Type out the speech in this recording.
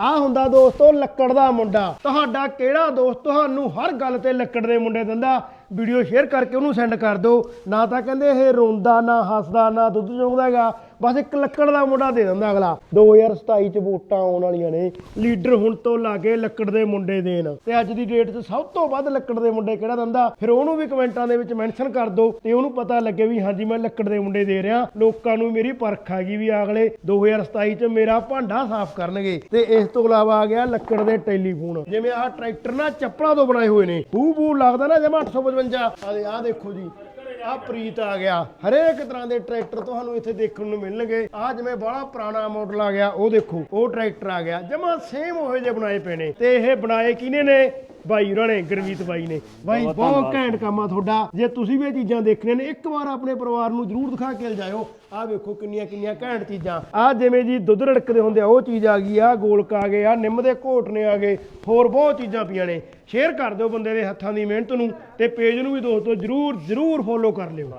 ਆ ਹੁੰਦਾ ਦੋਸਤੋ ਲੱਕੜ ਦਾ ਮੁੰਡਾ। ਤੁਹਾਡਾ ਕਿਹੜਾ ਦੋਸਤ ਤੁਹਾਨੂੰ ਹਰ ਗੱਲ ਤੇ ਲੱਕੜ ਦੇ ਮੁੰਡੇ ਦਿੰਦਾ? ਵੀਡੀਓ ਸ਼ੇਅਰ ਕਰਕੇ ਉਹਨੂੰ ਸੈਂਡ ਕਰ ਦਿਓ। ਨਾ ਤਾਂ ਕਹਿੰਦੇ ਇਹ ਰੋਂਦਾ, ਨਾ ਹੱਸਦਾ, ਨਾ ਦੁੱਧ ਚੋਂਦਾ ਬਸ ਇੱਕ ਲੱਕੜ ਦਾ ਮੁੰਡਾ ਦੇ ਦਿੰਦਾ ਅਗਲਾ। 2027 ਚ ਵੋਟਾਂ ਆਉਣ ਵਾਲੀਆਂ ਨੇ। ਲੀਡਰ ਹੁਣ ਤੋਂ ਲਾਗੇ ਲੱਕੜ ਦੇ ਮੁੰਡੇ ਦੇਣ। ਤੇ ਅੱਜ ਦੀ ਡੇਟ 'ਚ ਸਭ ਤੋਂ ਵੱਧ ਲੱਕੜ ਦੇ ਮੁੰਡੇ ਕਿਹੜਾ ਦਿੰਦਾ? ਫਿਰ ਉਹਨੂੰ ਵੀ ਕਮੈਂਟਾਂ ਦੇ ਵਿੱਚ ਮੈਂਸ਼ਨ ਕਰ ਦਿਓ ਤੇ ਉਹਨੂੰ ਪਤਾ ਲੱਗੇ ਵੀ ਹਾਂਜੀ, ਮੈਂ ਲੱਕੜ ਦੇ ਮੁੰਡੇ ਦੇ ਰਿਹਾ। ਲੋਕਾਂ ਨੂੰ ਮੇਰੀ ਪਰਖ ਆ ਗਈ ਵੀ ਅਗਲੇ 2027 ਚ ਮੇਰਾ ਭਾਂਡਾ ਸਾਫ਼ ਕਰਨਗੇ। ਤੇ ਇਸ ਤੋਂ ਇਲਾਵਾ ਆ ਗਿਆ ਲੱਕੜ ਦੇ ਟੈਲੀਫੋਨ। ਜਿਵੇਂ ਆਹ ਟਰੈਕਟਰ ਨਾ ਚੱਪਲਾਂ ਤੋਂ ਬਣਾਏ ਹੋਏ ਨੇ। ਬੂ ਬੂ ਲੱਗਦਾ ਨਾ ਜਿਵੇਂ 855 ਆਹ ਆਹ ਦੇਖੋ ਜੀ ਆ ਪ੍ਰੀਤ ਆ ਗਿਆ। ਹਰੇਕ ਤਰ੍ਹਾਂ ਦੇ ਟਰੈਕਟਰ ਤੁਹਾਨੂੰ ਇੱਥੇ ਦੇਖਣ ਨੂੰ ਮਿਲਣਗੇ। ਆ ਜਿਵੇਂ ਬੜਾ ਪੁਰਾਣਾ ਮਾਡਲ ਆ ਗਿਆ, ਉਹ ਦੇਖੋ, ਉਹ ਟਰੈਕਟਰ ਆ ਗਿਆ। ਜਮਾ ਸੇਮ ਉਹੋ ਜਿਹੇ ਬਣਾਏ ਪਏ ਨੇ। ਤੇ ਇਹ ਬਣਾਏ ਕਿਹਨੇ ਨੇ? ਬਾਈ ਉਹਨਾਂ ਨੇ ਗੁਰਮੀਤ ਬਾਈ ਨੇ। ਬਾਈ ਬਹੁਤ ਘੈਂਟ ਕੰਮ ਆ ਤੁਹਾਡਾ। ਜੇ ਤੁਸੀਂ ਵੀ ਇਹ ਚੀਜ਼ਾਂ ਦੇਖਣੀਆਂ ਨੇ ਇੱਕ ਵਾਰ ਆਪਣੇ ਪਰਿਵਾਰ ਨੂੰ ਜਰੂਰ ਦਿਖਾ ਕੇ ਲਿਜਾਇਓ। ਆ ਵੇਖੋ ਕਿੰਨੀਆਂ ਕਿੰਨੀਆਂ ਘੈਂਟ ਚੀਜ਼ਾਂ। ਆ ਜਿਵੇਂ ਜੀ ਦੁੱਧ ਰੜਕਦੇ ਹੁੰਦੇ ਆ ਉਹ ਚੀਜ਼ ਆ ਗਈ ਆ ਗੋਲਕ ਆ ਗਏ ਆ ਨਿੰਮ ਦੇ ਘੋਟਨੇ ਆ ਗਏ ਹੋਰ ਬਹੁਤ ਚੀਜ਼ਾਂ ਪਈਆਂ ਨੇ। ਸ਼ੇਅਰ ਕਰ ਦਿਓ ਬੰਦੇ ਦੇ ਹੱਥਾਂ ਦੀ ਮਿਹਨਤ ਨੂੰ ਤੇ ਪੇਜ ਨੂੰ ਵੀ ਦੋਸਤੋ ਜਰੂਰ ਜਰੂਰ ਫੋਲੋ ਕਰ ਲਿਓ।